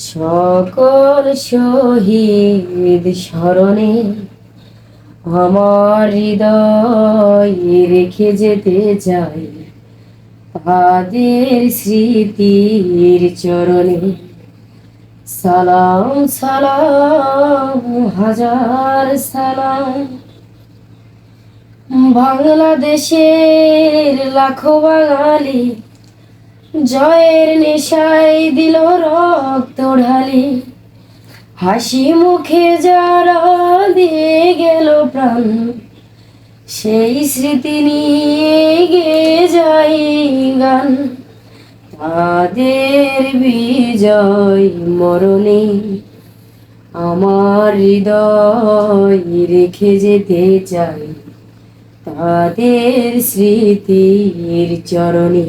সকল শহীদ স্মরণে আমার হৃদয়ে রেখে যেতে চাই। তাদের স্মৃতির চরণে সালাম সালাম, হাজার সালাম। বাংলাদেশের লাখো বাঙালি জয়ের নেশায় দিল রক্ত ঢালি। হাসি মুখে যারা দিয়ে গেল প্রাণ, সেই স্মৃতি নিয়ে গে যাই গান। তাদের বিজয় মরণে আমার হৃদয় রেখে যেতে চাই। তাদের স্মৃতির চরণে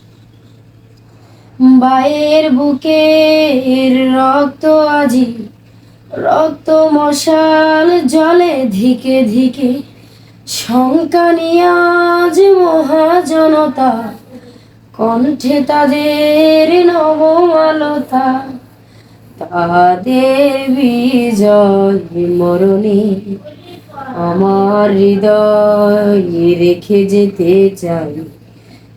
বায়ের বুকের রক্ত আজি, রক্ত মশাল জলে ধিকে ধিকে। শঙ্কা নিয়ে আজ মহাজনতা, কণ্ঠে তাদের নবমালতা। তাদের বিজয় মরণে আমার হৃদয় রেখে যেতে চাই।